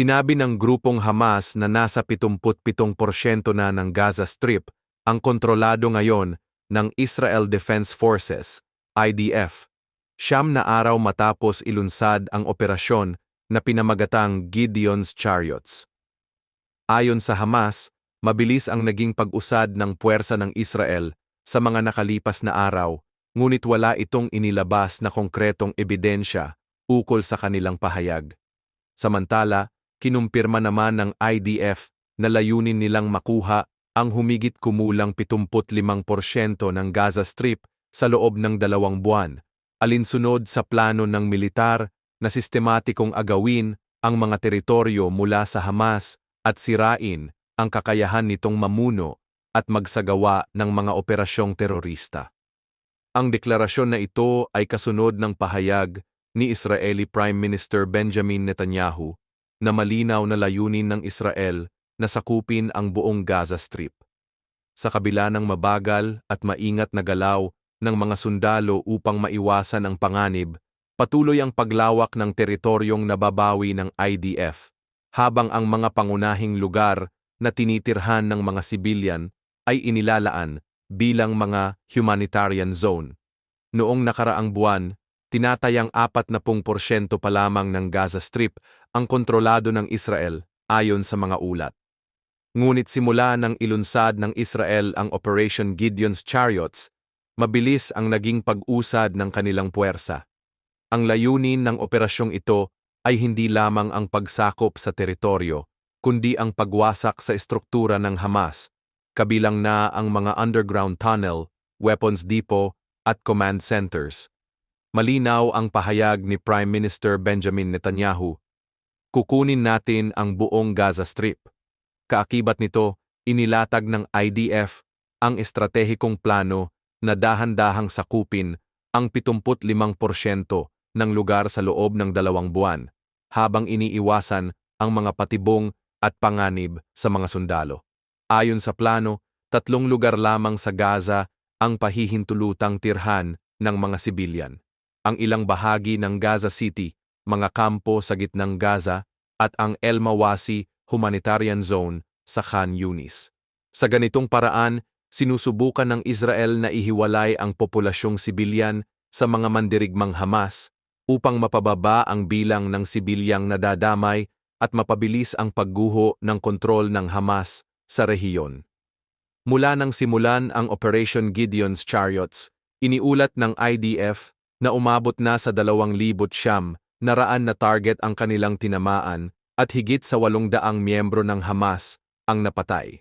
Sinabi ng grupong Hamas na nasa 77% na ng Gaza Strip ang kontrolado ngayon ng Israel Defense Forces, IDF. Siyam na araw matapos ilunsad ang operasyon na pinamagatang Gideon's Chariots. Ayon sa Hamas, mabilis ang naging pag-usad ng puwersa ng Israel sa mga nakalipas na araw, ngunit wala itong inilabas na konkretong ebidensya ukol sa kanilang pahayag. Samantala, kinumpirma naman ng IDF na layunin nilang makuha ang humigit kumulang 75% ng Gaza Strip sa loob ng dalawang buwan, alinsunod sa plano ng militar na sistematikong agawin ang mga teritoryo mula sa Hamas at sirain ang kakayahan nitong mamuno at magsagawa ng mga operasyong terorista. Ang deklarasyon na ito ay kasunod ng pahayag ni Israeli Prime Minister Benjamin Netanyahu na malinaw na layunin ng Israel na sakupin ang buong Gaza Strip. Sa kabila ng mabagal at maingat na galaw ng mga sundalo upang maiwasan ang panganib, patuloy ang paglawak ng teritoryong nababawi ng IDF, habang ang mga pangunahing lugar na tinitirhan ng mga sibilyan ay inilalaan bilang mga humanitarian zone. Noong nakaraang buwan, tinatayang 40% pa lamang ng Gaza Strip ang kontrolado ng Israel ayon sa mga ulat. Ngunit simula ng ilunsad ng Israel ang Operation Gideon's Chariots, mabilis ang naging pag-usad ng kanilang puwersa. Ang layunin ng operasyong ito ay hindi lamang ang pagsakop sa teritoryo, kundi ang pagwasak sa estruktura ng Hamas kabilang na ang mga underground tunnel, weapons depot, at command centers. Malinaw ang pahayag ni Prime Minister Benjamin Netanyahu. Kukunin natin ang buong Gaza Strip. Kaakibat nito, inilatag ng IDF ang estratehikong plano na dahan-dahang sakupin ang 75% ng lugar sa loob ng dalawang buwan, habang iniiwasan ang mga patibong at panganib sa mga sundalo. Ayon sa plano, tatlong lugar lamang sa Gaza ang pahihintulutang tirhan ng mga sibilyan. Ang ilang bahagi ng Gaza City, mga kampo sa gitnang Gaza, at ang El Mawasi Humanitarian Zone sa Khan Yunis. Sa ganitong paraan, sinusubukan ng Israel na ihiwalay ang populasyong sibilyan sa mga mandirigmang Hamas upang mapababa ang bilang ng sibilyang nadadamay at mapabilis ang pagguho ng kontrol ng Hamas sa rehiyon. Mula nang simulan ang Operation Gideon's Chariots, iniulat ng IDF na umabot na sa 2,000 siyam na raan na target ang kanilang tinamaan at higit sa 800 miyembro ng Hamas ang napatay.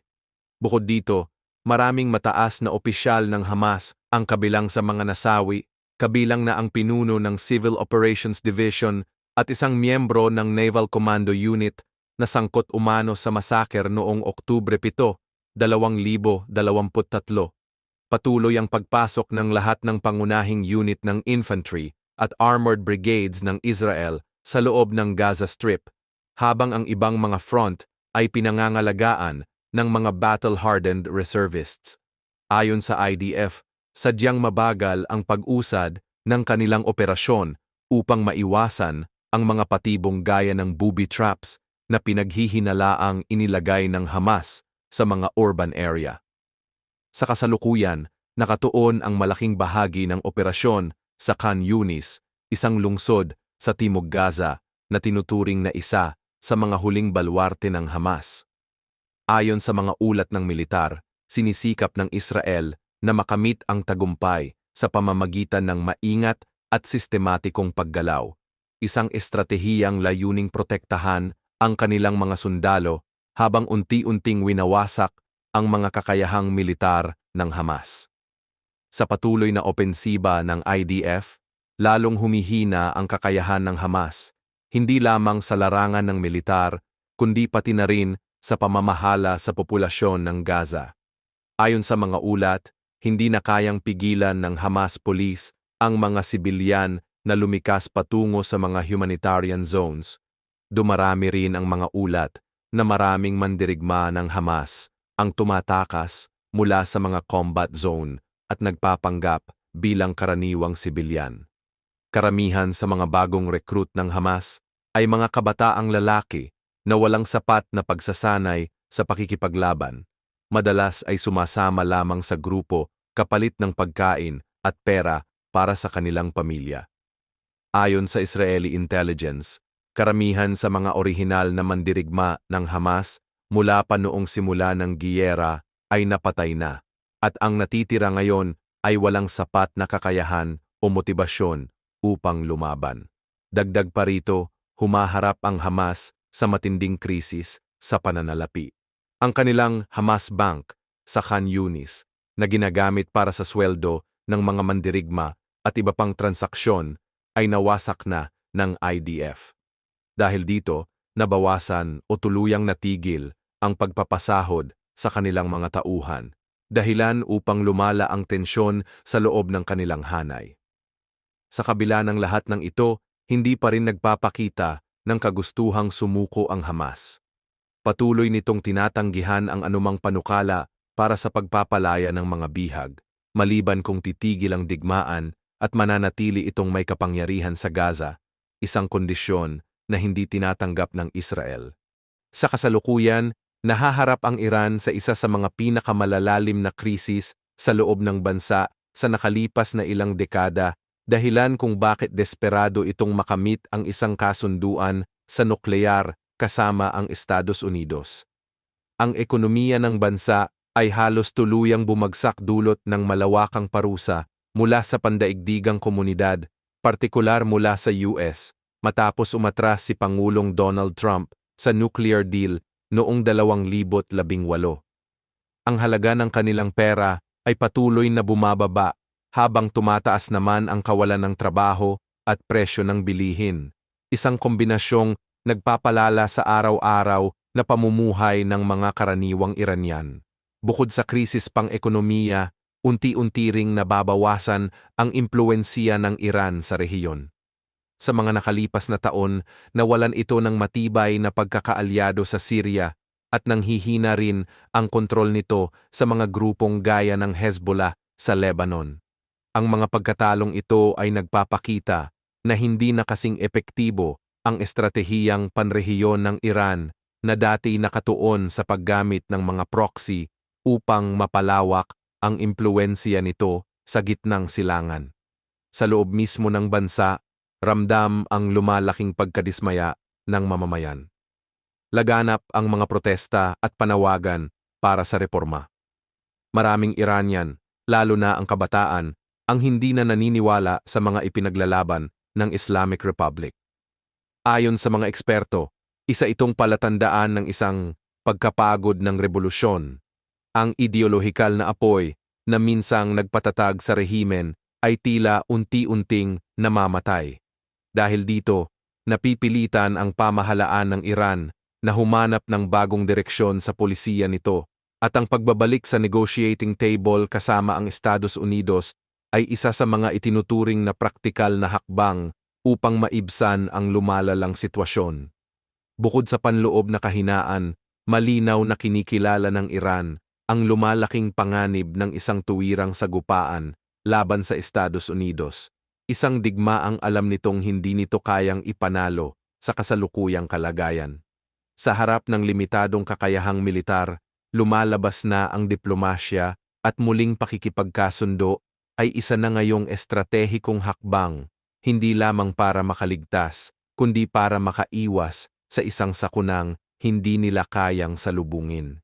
Bukod dito, maraming mataas na opisyal ng Hamas ang kabilang sa mga nasawi, kabilang na ang pinuno ng Civil Operations Division at isang miyembro ng Naval Commando Unit na sangkot umano sa masaker noong Oktubre 7, 2023. Patuloy ang pagpasok ng lahat ng pangunahing unit ng infantry at armored brigades ng Israel sa loob ng Gaza Strip, habang ang ibang mga front ay pinangangalagaan ng mga battle-hardened reservists. Ayon sa IDF, sadyang mabagal ang pag-usad ng kanilang operasyon upang maiwasan ang mga patibong gaya ng booby traps na pinaghihinalaang inilagay ng Hamas sa mga urban area. Sa kasalukuyan, nakatuon ang malaking bahagi ng operasyon sa Khan Yunis, isang lungsod sa Timog Gaza na tinuturing na isa sa mga huling balwarte ng Hamas. Ayon sa mga ulat ng militar, sinisikap ng Israel na makamit ang tagumpay sa pamamagitan ng maingat at sistematikong paggalaw, isang estratehiyang layuning protektahan ang kanilang mga sundalo habang unti-unting winawasak ang mga kakayahang militar ng Hamas. Sa patuloy na opensiba ng IDF, lalong humihina ang kakayahan ng Hamas, hindi lamang sa larangan ng militar, kundi pati na rin sa pamamahala sa populasyon ng Gaza. Ayon sa mga ulat, hindi na kayang pigilan ng Hamas Police ang mga sibilyan na lumikas patungo sa mga humanitarian zones Dumarami rin ang mga ulat na maraming mandirigma ng Hamas ang tumatakas mula sa mga combat zone at nagpapanggap bilang karaniwang sibilyan. Karamihan sa mga bagong recruit ng Hamas ay mga kabataang lalaki na walang sapat na pagsasanay sa pakikipaglaban. Madalas ay sumasama lamang sa grupo kapalit ng pagkain at pera para sa kanilang pamilya. Ayon sa Israeli intelligence, karamihan sa mga orihinal na mandirigma ng Hamas mula pa noong simula ng giyera ay napatay na, at ang natitira ngayon ay walang sapat na kakayahan o motibasyon upang lumaban. Dagdag pa rito, humaharap ang Hamas sa matinding krisis sa pananalapi. Ang kanilang Hamas Bank sa Khan Yunis na ginagamit para sa sweldo ng mga mandirigma at iba pang transaksyon ay nawasak na ng IDF. Dahil dito, nabawasan o tuluyang natigil ang pagpapasahod sa kanilang mga tauhan, dahilan upang lumala ang tensyon sa loob ng kanilang hanay. Sa kabila ng lahat ng ito, hindi pa rin nagpapakita ng kagustuhang sumuko ang Hamas. Patuloy nitong tinatanggihan ang anumang panukala para sa pagpapalaya ng mga bihag, maliban kung titigil ang digmaan at mananatili itong may kapangyarihan sa Gaza, isang kondisyon na hindi tinatanggap ng Israel. Sa kasalukuyan, nahaharap ang Iran sa isa sa mga pinakamalalalim na krisis sa loob ng bansa sa nakalipas na ilang dekada dahilan kung bakit desperado itong makamit ang isang kasunduan sa nuklear kasama ang Estados Unidos. Ang ekonomiya ng bansa ay halos tuluyang bumagsak dulot ng malawakang parusa mula sa pandaigdigang komunidad, partikular mula sa US, matapos umatras si Pangulong Donald Trump sa nuclear deal noong 2018. Ang halaga ng kanilang pera ay patuloy na bumababa habang tumataas naman ang kawalan ng trabaho at presyo ng bilihin. Isang kombinasyong nagpapalala sa araw-araw na pamumuhay ng mga karaniwang Iranian. Bukod sa krisis pang-ekonomiya, unti-unti ring nababawasan ang impluensiya ng Iran sa rehiyon. Sa mga nakalipas na taon, nawalan ito ng matibay na pagkakaalyado sa Syria at nanghihina rin ang kontrol nito sa mga grupong gaya ng Hezbollah sa Lebanon. Ang mga pagkatalong ito ay nagpapakita na hindi na kasing epektibo ang estratehiyang panrehiyon ng Iran na dati nakatuon sa paggamit ng mga proxy upang mapalawak ang impluensya nito sa gitnang silangan. Sa loob mismo ng bansa, ramdam ang lumalaking pagkadismaya ng mamamayan. Laganap ang mga protesta at panawagan para sa reforma. Maraming Iranian, lalo na ang kabataan, ang hindi na naniniwala sa mga ipinaglalaban ng Islamic Republic. Ayon sa mga eksperto, isa itong palatandaan ng isang pagkapagod ng revolusyon. Ang ideolohikal na apoy na minsang nagpatatag sa rehimen ay tila unti-unting namamatay. Dahil dito, napipilitan ang pamahalaan ng Iran na humanap ng bagong direksyon sa polisiya nito at ang pagbabalik sa negotiating table kasama ang Estados Unidos ay isa sa mga itinuturing na praktikal na hakbang upang maibsan ang lumalalang sitwasyon. Bukod sa panloob na kahinaan, malinaw na kinikilala ng Iran ang lumalaking panganib ng isang tuwirang sagupaan laban sa Estados Unidos. Isang digmaang alam nitong hindi nito kayang ipanalo sa kasalukuyang kalagayan. Sa harap ng limitadong kakayahang militar, lumalabas na ang diplomasya at muling pakikipagkasundo ay isa na ngayong estratehikong hakbang, hindi lamang para makaligtas, kundi para makaiwas sa isang sakunang hindi nila kayang salubungin.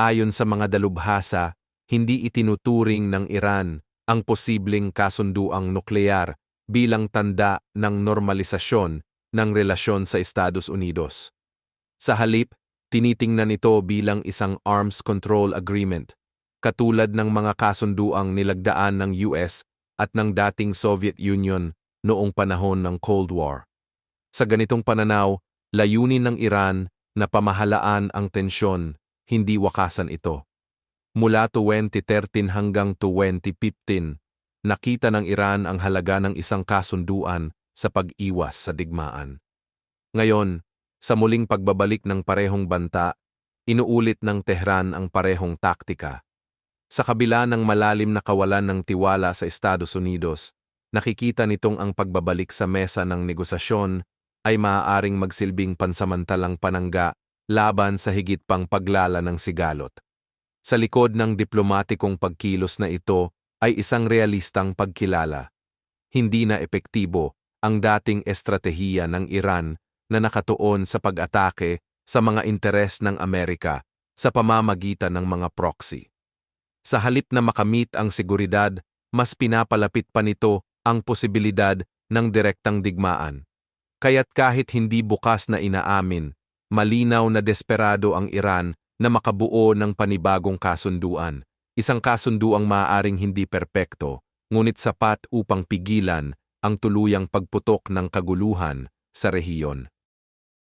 Ayon sa mga dalubhasa, hindi itinuturing ng Iran ang posibleng kasunduang nuklear bilang tanda ng normalisasyon ng relasyon sa Estados Unidos. Sa halip, tinitingnan ito bilang isang arms control agreement katulad ng mga kasunduang nilagdaan ng US at ng dating Soviet Union noong panahon ng Cold War. Sa ganitong pananaw, layunin ng Iran na pamahalaan ang tensyon, hindi wakasan ito. Mula 2013 hanggang 2015, nakita ng Iran ang halaga ng isang kasunduan sa pag-iwas sa digmaan. Ngayon, sa muling pagbabalik ng parehong banta, inuulit ng Tehran ang parehong taktika sa kabila ng malalim na kawalan ng tiwala sa Estados Unidos, nakikita nitong ang pagbabalik sa mesa ng negosasyon ay maaaring magsilbing pansamantalang panangga laban sa higit pang paglala ng sigalot. Sa likod ng diplomatikong pagkilos na ito ay isang realistang pagkilala. Hindi na epektibo ang dating estratehiya ng Iran na nakatuon sa pag-atake sa mga interes ng Amerika sa pamamagitan ng mga proxy. Sa halip na makamit ang seguridad, mas pinapalapit pa nito ang posibilidad ng direktang digmaan. Kaya't kahit hindi bukas na inaamin, malinaw na desperado ang Iran na makabuo ng panibagong kasunduan, isang kasunduang maaaring hindi perpekto, ngunit sapat upang pigilan ang tuluyang pagputok ng kaguluhan sa rehiyon.